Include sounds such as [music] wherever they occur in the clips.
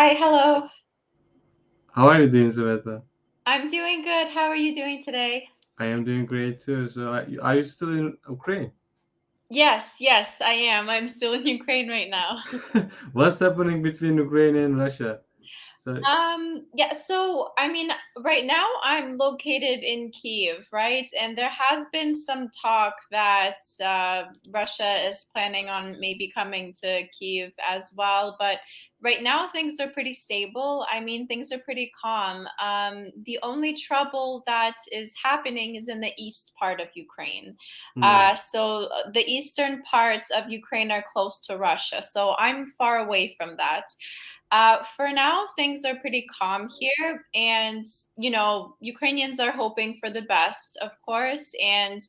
Hi, hello. How are you doing, Sveta? I'm doing good. How are you doing today? I am doing great too. So, are you are you still in Ukraine? Yes, yes, I am. I'm still in [laughs] Ukraine right now. [laughs] What's happening between Ukraine and Russia? So, Um, yeah, so I mean, right now I'm located in Kiev, right? And there has been some talk that uh, Russia is planning on maybe coming to Kiev as well. But right now things are pretty stable. I mean, things are pretty calm. Um, the only trouble that is happening is in the east part of Ukraine. hmm, Uh, so uh, the eastern parts of Ukraine are close to Russia. So I'm far away from that. Uh, for now, things are pretty calm here, and you know, Ukrainians are hoping for the best, of course, and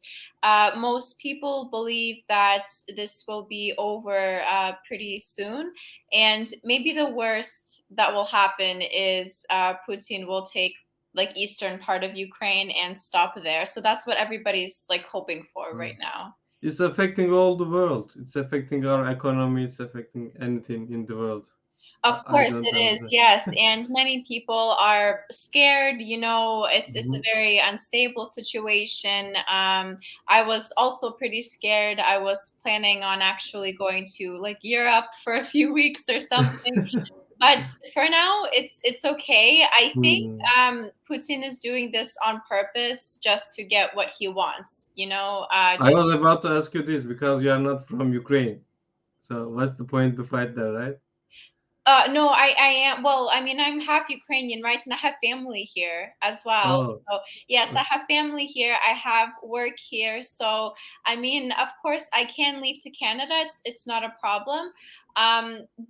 uh, most people believe that this will be over uh, pretty soon. And maybe the worst that will happen is uh, Putin will take like eastern part of Ukraine and stop there. So that's what everybody's like hoping for hmm. right now. it's affecting all the world. It's affecting our economy. It's affecting anything in the world. Of course it is, yes, and many people are scared, you know, it's it's a Mhm. very unstable situation. Um, I was also pretty scared. I was planning on actually going to like Europe [laughs] for a few weeks or something. But for now, it's it's okay. I think Hmm. um, Putin is doing this on purpose just to get what he wants, you know, uh, I was about to ask you this because you are not from Ukraine. So, what's the point to fight there, right? Uh, no, I I am well, I mean, I'm half Ukrainian, right? And I have family here as well. Oh, So, yes, I have family here. I have work here. So, I mean, of course, I can leave to Canada. It's it's not a problem. Um,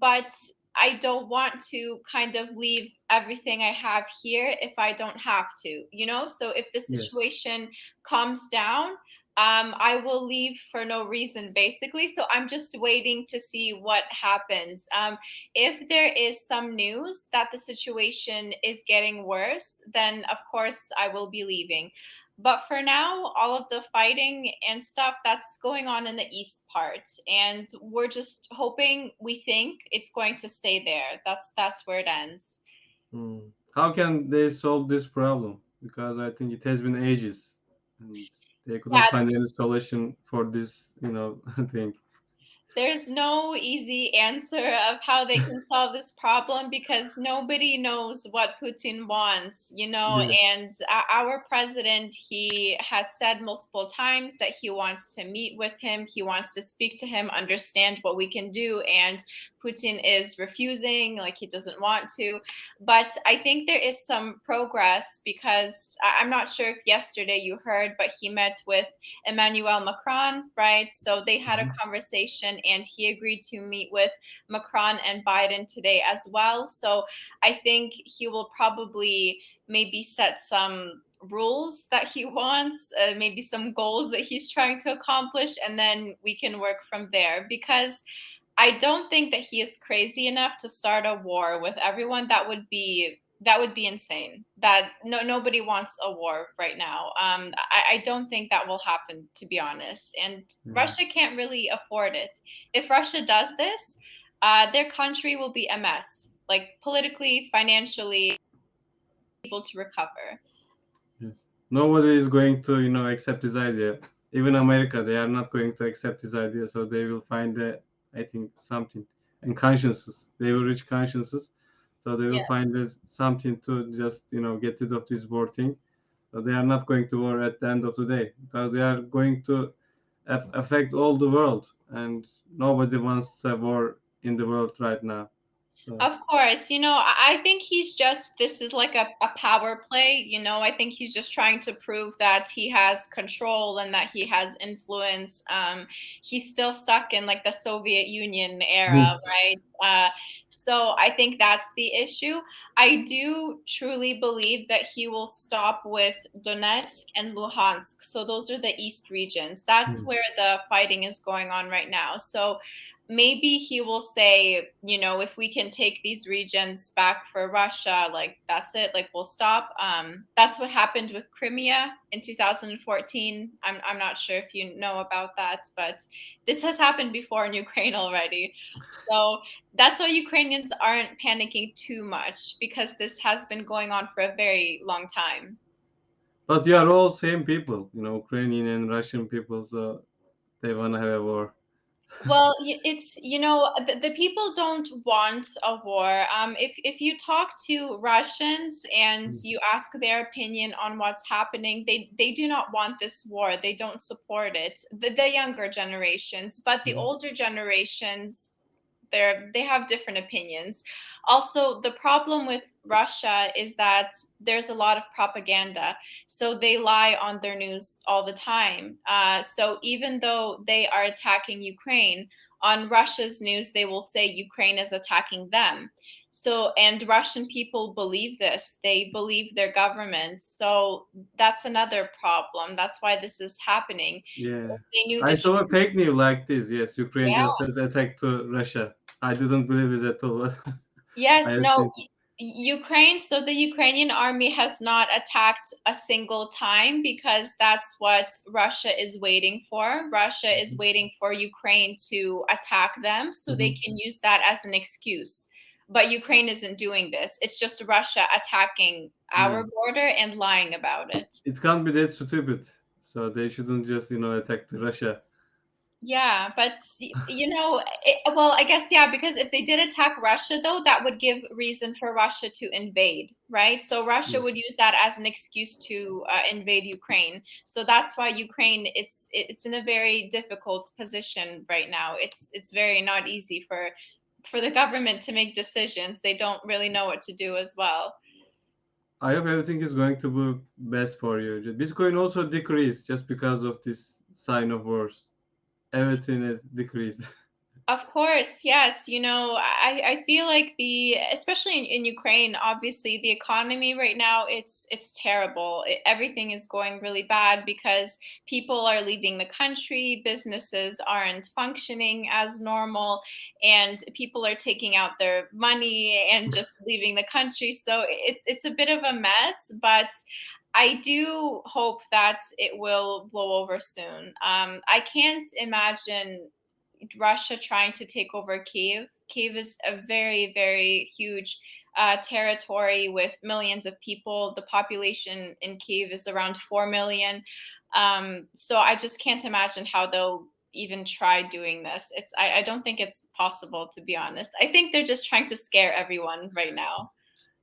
but I don't want to kind of leave everything I have here if I don't have to, you know? So, if the Yes. situation calms down, um, I will leave for no reason, basically. So, I'm just waiting to see what happens. Um, if there is some news that the situation is getting worse, then of course I will be leaving. But for now, all of the fighting and stuff that's going on in the east part, and we're just hoping, we think it's going to stay there. That's that's where it ends. Hmm. How can they solve this problem? Because I think it has been ages, and they couldn't Yeah, find any solution for this, you know, [laughs] thing. There's no easy answer of how they can solve this problem because nobody knows what Putin wants, you know. Yes. And our president, he has said multiple times that he wants to meet with him, he wants to speak to him, understand what we can do. And Putin is refusing, like he doesn't want to. But I think there is some progress because I'm not sure if yesterday you heard, but he met with Emmanuel Macron, right? So they had a Mhm. conversation and he agreed to meet with Macron and Biden today as well. So I think he will probably maybe set some rules that he wants, uh, maybe some goals that he's trying to accomplish, and then we can work from there because. I don't think that he is crazy enough to start a war with everyone. That would be that would be insane. That no nobody wants a war right now. Um, I, I don't think that will happen, to be honest. And Yeah. Russia can't really afford it. If Russia does this, uh, their country will be a mess, like politically, financially, able to recover. Yes. Nobody is going to, you know, accept this idea. Even America, they are not going to accept this idea. So they will find, a, I think, something and consciences. They will reach consciences. So they will Yes. find something to just, you know, get rid of this war thing. So they are not going to war at the end of the day because they are going to aff- affect all the world, and nobody wants a war in the world right now. So Of course, you know, I I think he's just this is like a, a power play, you know. I think he's just trying to prove that he has control and that he has influence. Um, he's still stuck in like the Soviet Union era, [laughs] right? Uh, so I think that's the issue. I do truly believe that he will stop with Donetsk and Luhansk. So those are the east regions. That's where the fighting is going on right now. So maybe he will say, you know, if we can take these regions back for Russia, like that's it, like we'll stop. Um, that's what happened with Crimea in 2014. I'm, I'm not sure if you know about that, but this has happened before in Ukraine already. So that's why Ukrainians aren't panicking too much because this has been going on for a very long time. But they are all same people, you know, Ukrainian and Russian people, so they want to have a war. Well, it's you know the, the people don't want a war. Um, if if you talk to Russians and Mm. you ask their opinion on what's happening, they they do not want this war. They don't support it. The, the younger generations, but the Mhm. older generations, they're they have different opinions. Also, the problem with Russia is that there's a lot of propaganda so they lie on their news all the time. Uh, so even though they are attacking Ukraine, on Russia's news, they will say Ukraine is attacking them. So, and Russian people believe this. They believe their government. So that's another problem. That's why this is happening. Yeah. I saw a fake news like this. Yes, Ukraine Yeah. just says attack to Russia. I didn't believe it at all. [laughs] Yes, no, Ukraine, so the Ukrainian army has not attacked a single time because that's what Russia is waiting for. Russia is Mhm. waiting for Ukraine to attack them so they Mhm. can use that as an excuse. But Ukraine isn't doing this. It's just Russia attacking our Yeah. border and lying about it. It can't be that stupid. So they shouldn't just, you know, attack Russia. Yeah, but [sighs] you know, it, well, I guess yeah, because if they did attack Russia, though, that would give reason for Russia to invade, right? So Russia Yeah. would use that as an excuse to uh, invade Ukraine. So that's why Ukraine it's it's in a very difficult position right now. It's it's very not easy for for the government to make decisions. They don't really know what to do as well. I hope everything is going to be best for you. Bitcoin also decreased just because of this sign of wars. Everything is decreased. [laughs] Of course, yes. You know, I, I feel like the especially in, in Ukraine, obviously the economy right now it's it's terrible. It, everything is going really bad because people are leaving the country, businesses aren't functioning as normal, and people are taking out their money and just leaving the country. So it's it's a bit of a mess, but I do hope that it will blow over soon. Um, I can't imagine Russia trying to take over Kiev. Kiev is a very, very huge uh, territory with millions of people. The population in Kiev is around 4 million. Um, so I just can't imagine how they'll even try doing this. It's I, I don't think it's possible to be honest. I think they're just trying to scare everyone right now.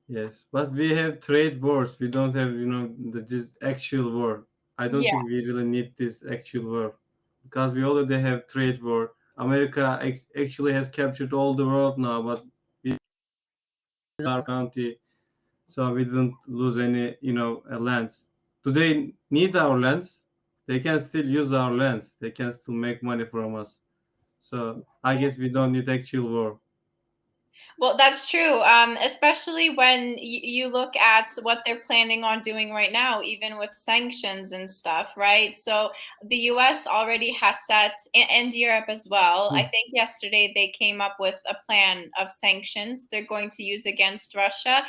Yes, but we have trade wars. We don't have, you know, the just actual war. I don't Yeah. think we really need this actual war because we already have trade war. America ac- actually has captured all the world now, but we [laughs] our country, so we didn't lose any, you know, uh, lands. Do they need our lands? They can still use our lands. They can still make money from us. So I guess we don't need actual war. Well, that's true. Um, especially when y- you look at what they're planning on doing right now, even with sanctions and stuff, right? So the US already has set, and Europe as well. I Hmm. think yesterday they came up with a plan of sanctions they're going to use against Russia.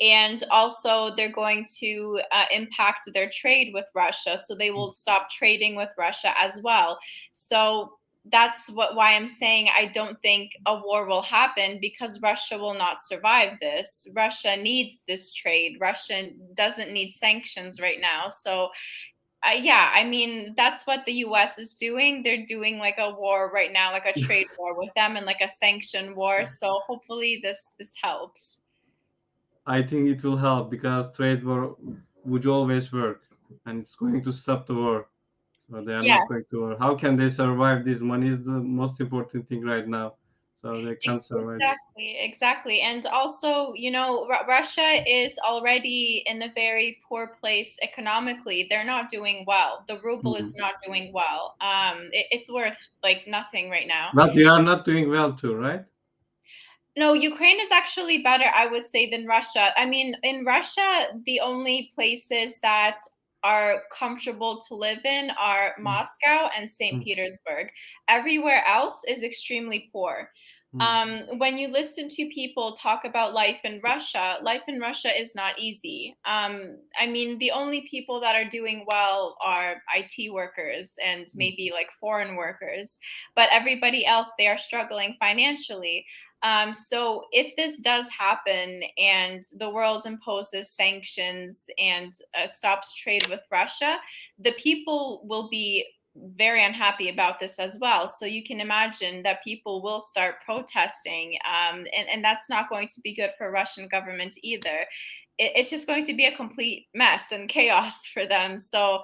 And also, they're going to uh, impact their trade with Russia. So they will stop trading with Russia as well. So that's what why I'm saying I don't think a war will happen because Russia will not survive this. Russia needs this trade. Russia doesn't need sanctions right now. So uh, yeah, I mean that's what the US is doing. They're doing like a war right now, like a trade war with them and like a sanction war. So hopefully this this helps. I think it will help because trade war would always work and it's going to stop the war. They are Yes. not going to war. How can they survive this? Money is the most important thing right now. So they can't survive. Exactly, exactly. And also, you know, Ru- Russia is already in a very poor place economically. They're not doing well. The ruble is not doing well. Um, it- it's worth like nothing right now. But they are not doing well too, right? No, Ukraine is actually better, I would say, than Russia. I mean, in Russia, the only places that are comfortable to live in are Mm. Moscow and St. Mm. Petersburg. Everywhere else is extremely poor. Mm. Um, when you listen to people talk about life in Russia, life in Russia is not easy. Um, I mean, the only people that are doing well are IT workers and Mm. maybe like foreign workers, but everybody else, they are struggling financially. Um, so if this does happen and the world imposes sanctions and uh, stops trade with Russia, the people will be very unhappy about this as well. So you can imagine that people will start protesting, um, and, and that's not going to be good for Russian government either. It, it's just going to be a complete mess and chaos [laughs] for them. So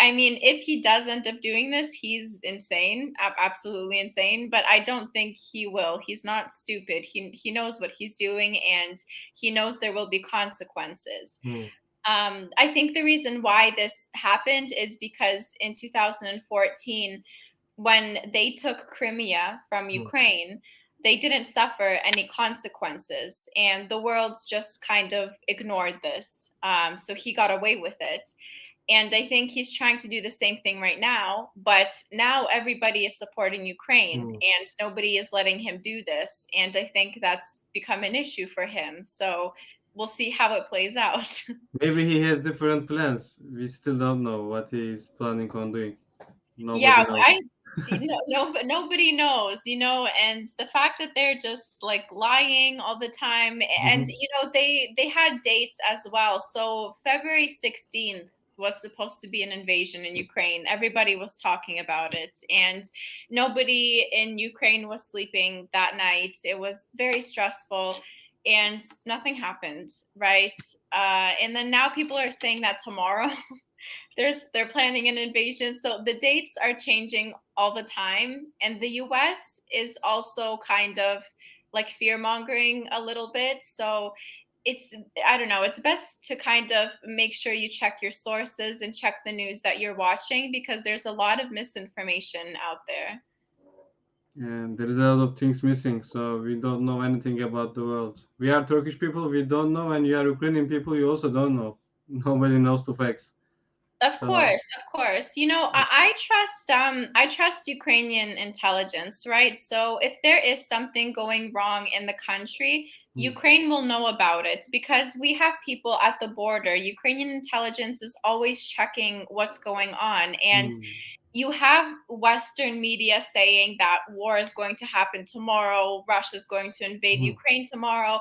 I mean, if he does end up doing this, he's insane, absolutely insane. But I don't think he will. He's not stupid. He he knows what he's doing, and he knows there will be consequences. Mm. Um, I think the reason why this happened is because in 2014, when they took Crimea from Mm. Ukraine, they didn't suffer any consequences, and the world just kind of ignored this. Um, so he got away with it. And I think he's trying to do the same thing right now, but now everybody is supporting Ukraine Mm. and nobody is letting him do this. And I think that's become an issue for him. So we'll see how it plays out. [laughs] Maybe he has different plans. We still don't know what he is planning on doing. Nobody yeah, knows. I [laughs] no, no, but nobody knows, you know, and the fact that they're just like lying all the time, and Mhm. you know, they they had dates as well. So February 16th was supposed to be an invasion in Ukraine. Everybody was talking about it, and nobody in Ukraine was sleeping that night. It was very stressful. And nothing happened, right? Uh, and then now people are saying that tomorrow [laughs] there's they're planning an invasion. So the dates are changing all the time and the US is also kind of like fear mongering a little bit. So it's I don't know it's best to kind of make sure you check your sources and check the news that you're watching because there's a lot of misinformation out there And there is a lot of things missing, so we don't know anything about the world. We are Turkish people, we don't know, and you are Ukrainian people, you also don't know. [laughs] Nobody knows the facts. Of So course, of course. You know, I, I trust um I trust Ukrainian intelligence, right? So if there is something going wrong in the country, Mm. Ukraine will know about it because we have people at the border. Ukrainian intelligence is always checking what's going on and Hmm. You have Western media saying that war is going to happen tomorrow, Russia's going to invade Mhm. Ukraine tomorrow.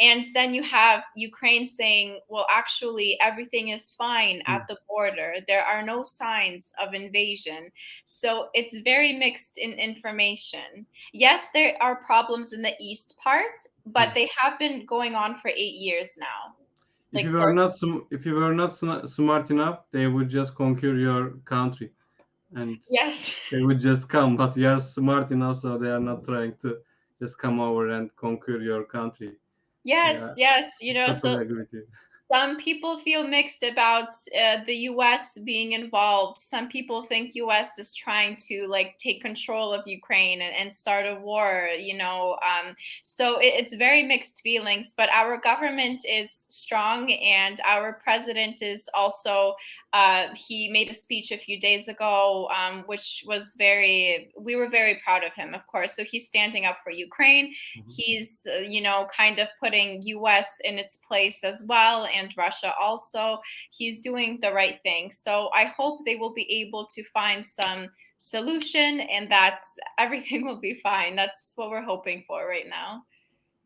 And then you have Ukraine saying, well, actually, everything is fine at the border. There are no signs of invasion. So it's very mixed in information. Yes, there are problems in the east part, but Mm. they have been going on for eight years now. If Like you for- were not sm- if you were not sm- smart enough, they would just conquer your country, and Yes. they would just come. But you are smart enough, so they are not trying to just come over and conquer your country. Yes, Yeah. yes. You know, so Totally agree you. some people feel mixed about uh, the US being involved. Some people think US is trying to like take control of Ukraine and, and start a war, you know. Um, so it, it's very mixed feelings, but our government is strong and our president is also uh, he made a speech a few days ago, um, which was very, we were very proud of him, of course. So he's standing up for Ukraine. Mhm. He's, uh, you know, kind of putting US in its place as well, and Russia also. He's doing the right thing. So I hope they will be able to find some solution and that [laughs] everything will be fine. That's what we're hoping for right now.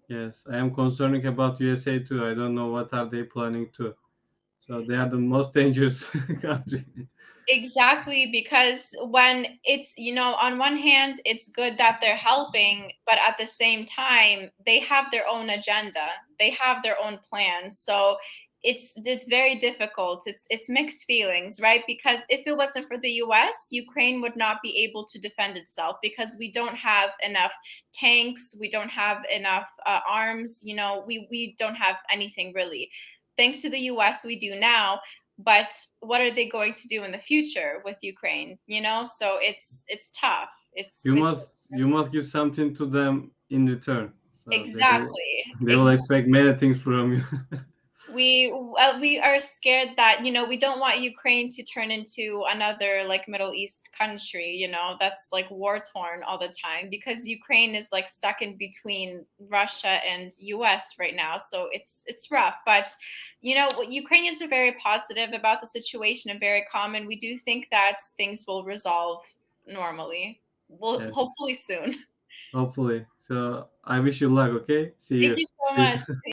Yes, I am concerning about USA too. I don't know what are they planning to. So they are the most dangerous [laughs] country. Exactly, because when it's, you know, on one hand, it's good that they're helping, but at the same time, they have their own agenda. They have their own plans. So it's it's very difficult. It's it's mixed feelings, right? Because if it wasn't for the US, Ukraine would not be able to defend itself because we don't have enough tanks, we don't have enough uh, arms, you know, we we don't have anything really. Thanks to the US, we do now but what are they going to do in the future with Ukraine? You know, so it's it's tough. It's You it's- must you must give something to them in return. So they will- exactly They will Ex- expect many things from you. [laughs] we uh, we are scared that you know we don't want Ukraine to turn into another like Middle East country. You know that's like war torn all the time because Ukraine is like stuck in between Russia and U.S. right now. So it's it's rough, but you know Ukrainians are very positive about the situation and very calm, and we do think that things will resolve normally. Well, Yes, hopefully soon. hopefully. So I wish you luck. Okay. See Thank you. you so much. [laughs]